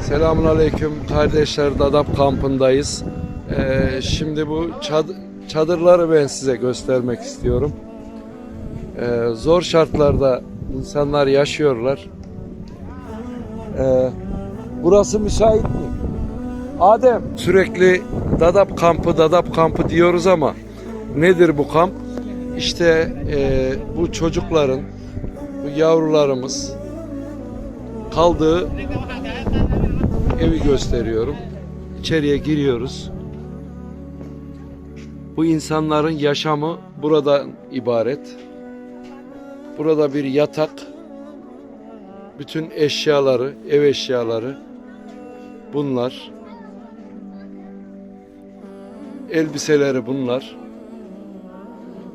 Selamun Aleyküm kardeşler Dadap kampındayız. Ee, şimdi bu çad- çadırları ben size göstermek istiyorum. Ee, zor şartlarda insanlar yaşıyorlar. Ee, burası müsait mi? Adem sürekli Dadap kampı Dadap kampı diyoruz ama nedir bu kamp? İşte e, bu çocukların, bu yavrularımız kaldığı evi gösteriyorum. İçeriye giriyoruz. Bu insanların yaşamı buradan ibaret. Burada bir yatak, bütün eşyaları, ev eşyaları bunlar. Elbiseleri bunlar.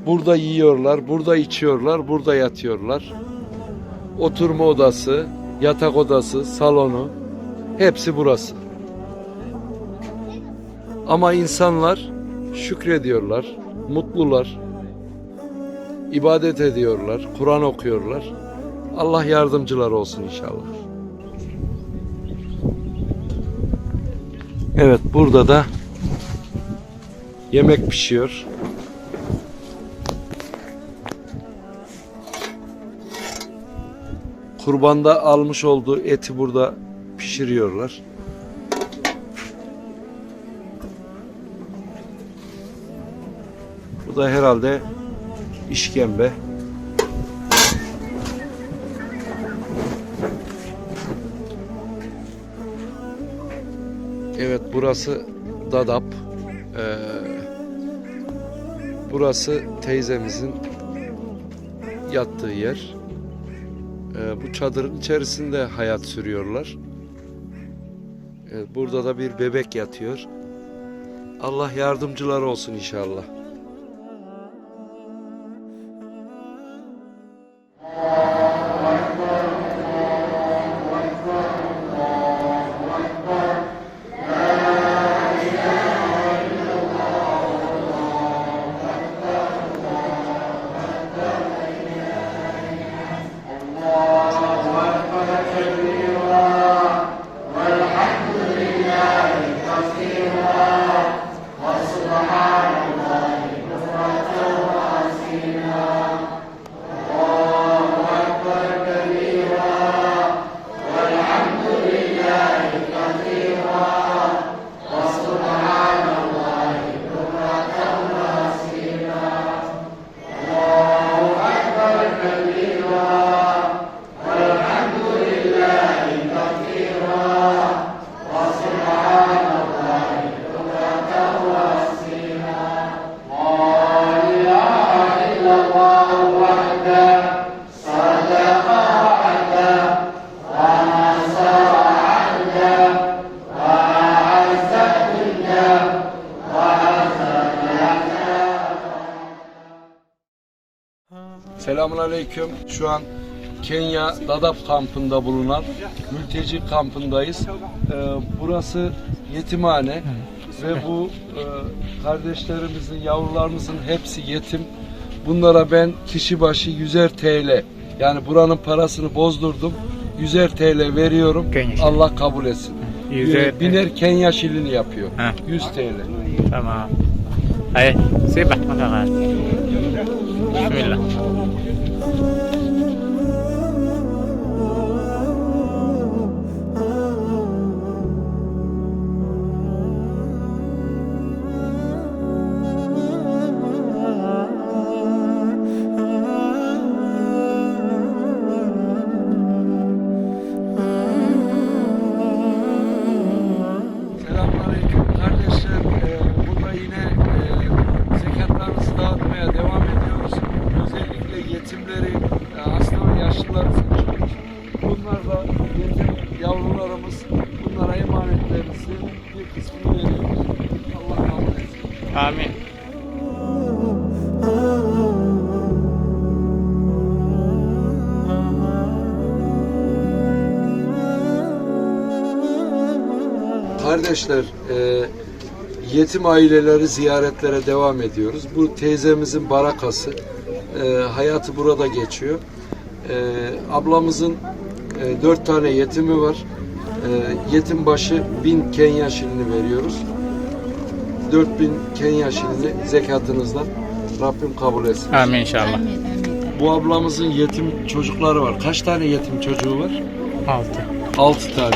Burada yiyorlar, burada içiyorlar, burada yatıyorlar. Oturma odası, yatak odası, salonu, Hepsi burası. Ama insanlar şükrediyorlar, mutlular, ibadet ediyorlar, Kur'an okuyorlar. Allah yardımcılar olsun inşallah. Evet burada da yemek pişiyor. Kurbanda almış olduğu eti burada pişiriyorlar. Bu da herhalde işkembe. Evet burası Dadap. Ee, burası teyzemizin yattığı yer. Ee, bu çadırın içerisinde hayat sürüyorlar. Evet, burada da bir bebek yatıyor. Allah yardımcılar olsun inşallah. Selamun Aleyküm. Şu an Kenya Dadap kampında bulunan mülteci kampındayız. Ee, burası yetimhane ve bu e, kardeşlerimizin, yavrularımızın hepsi yetim. Bunlara ben kişi başı 100'er TL yani buranın parasını bozdurdum. 100'er TL veriyorum. Kenya. Allah kabul etsin. Yüzer- Ee, Biner Kenya şilini yapıyor. Ha. 100 TL. Tamam. 哎，睡吧，我看看，睡了。Kardeşler, e, yetim aileleri ziyaretlere devam ediyoruz. Bu teyzemizin barakası. e, hayatı burada geçiyor. E, ablamızın e, dört tane yetimi var. E, yetim başı bin Kenya şilini veriyoruz. 4000 Kenya şilini zekatınızdan Rabbim kabul etsin. Amin inşallah. Bu ablamızın yetim çocukları var. Kaç tane yetim çocuğu var? 6. 6 tane.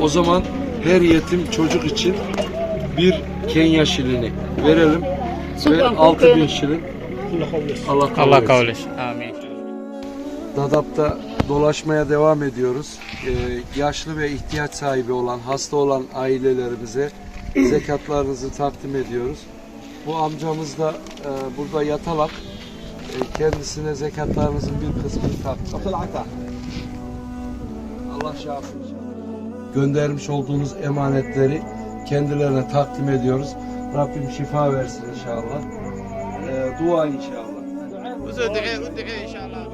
O zaman her yetim çocuk için bir Kenya şilini verelim ve 6000 şilin Allah kabul Allah etsin. kabul etsin. Amin. Dadap'ta dolaşmaya devam ediyoruz. Ee, yaşlı ve ihtiyaç sahibi olan, hasta olan ailelerimize zekatlarınızı takdim ediyoruz. Bu amcamız da e, burada yatalak. E, kendisine zekatlarınızın bir kısmını takdim. Allah şafi göndermiş olduğunuz emanetleri kendilerine takdim ediyoruz. Rabbim şifa versin inşallah. E, dua inşallah. inşallah.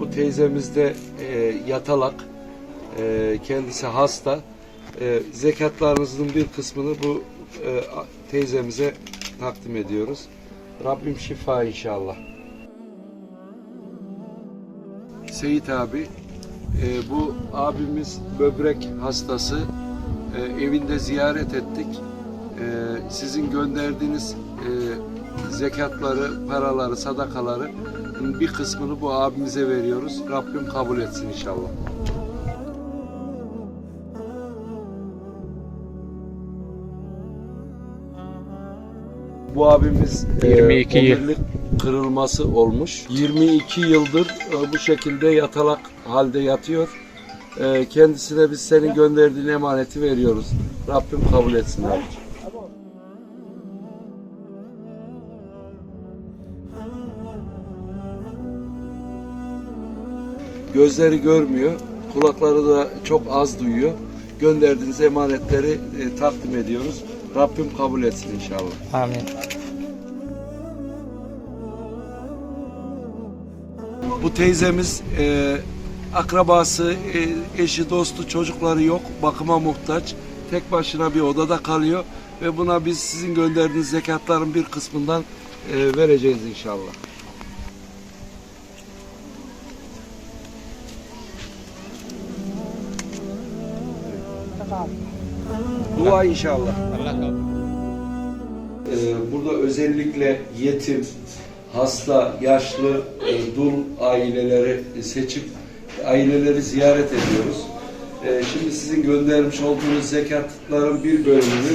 Bu teyzemiz de e, yatalak. E, kendisi hasta. E, zekatlarınızın bir kısmını bu e, teyzemize takdim ediyoruz. Rabbim şifa inşallah. Seyit abi, e, bu abimiz böbrek hastası. E, evinde ziyaret ettik. E, sizin gönderdiğiniz e, zekatları, paraları, sadakaları bir kısmını bu abimize veriyoruz. Rabbim kabul etsin inşallah. Bu abimiz e, 22 yıl. omurilik kırılması olmuş. 22 yıldır e, bu şekilde yatalak halde yatıyor. E, kendisine biz senin gönderdiğin emaneti veriyoruz. Rabbim kabul etsin abi. Gözleri görmüyor, kulakları da çok az duyuyor. Gönderdiğiniz emanetleri e, takdim ediyoruz. Rabbim kabul etsin inşallah. Amin. Bu teyzemiz e, akrabası, e, eşi, dostu, çocukları yok. Bakıma muhtaç. Tek başına bir odada kalıyor ve buna biz sizin gönderdiğiniz zekatların bir kısmından e, vereceğiz inşallah. Dua inşallah. Allah kabul Ee, burada özellikle yetim, hasta, yaşlı, e, dul aileleri seçip aileleri ziyaret ediyoruz. Ee, Şimdi sizin göndermiş olduğunuz zekatların bir bölümünü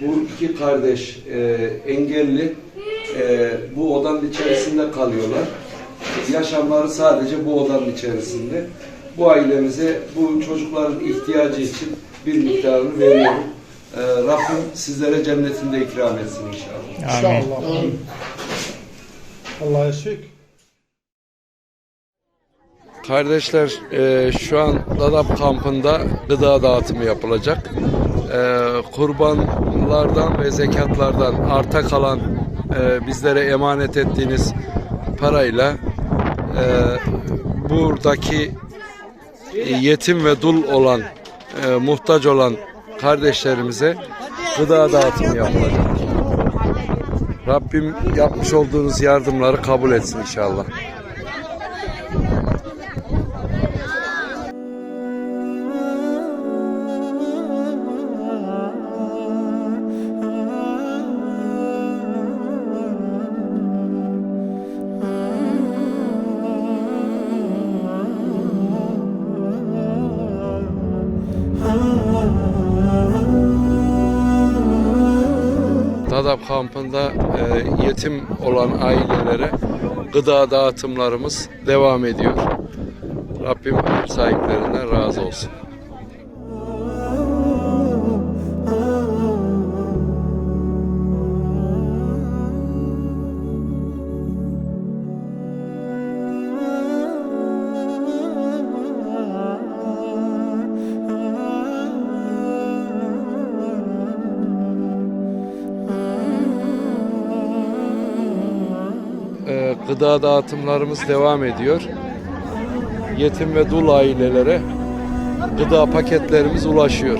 bu iki kardeş e, engelli e, bu odanın içerisinde kalıyorlar. Yaşamları sadece bu odanın içerisinde. Bu ailemize bu çocukların ihtiyacı için bir miktarını veriyorum. E, Rabbim sizlere cennetinde ikram etsin inşallah. Amin. İnşallah. Allah'a şükür. Kardeşler e, şu an Dadap kampında gıda dağıtımı yapılacak. E, kurbanlardan ve zekatlardan arta kalan e, bizlere emanet ettiğiniz parayla e, buradaki e, yetim ve dul olan e, muhtaç olan kardeşlerimize gıda dağıtımı yapılacak. Rabbim yapmış olduğunuz yardımları kabul etsin inşallah. Dadap kampında e, yetim olan ailelere gıda dağıtımlarımız devam ediyor. Rabbim sahiplerinden razı olsun. Gıda dağıtımlarımız devam ediyor. Yetim ve dul ailelere gıda paketlerimiz ulaşıyor.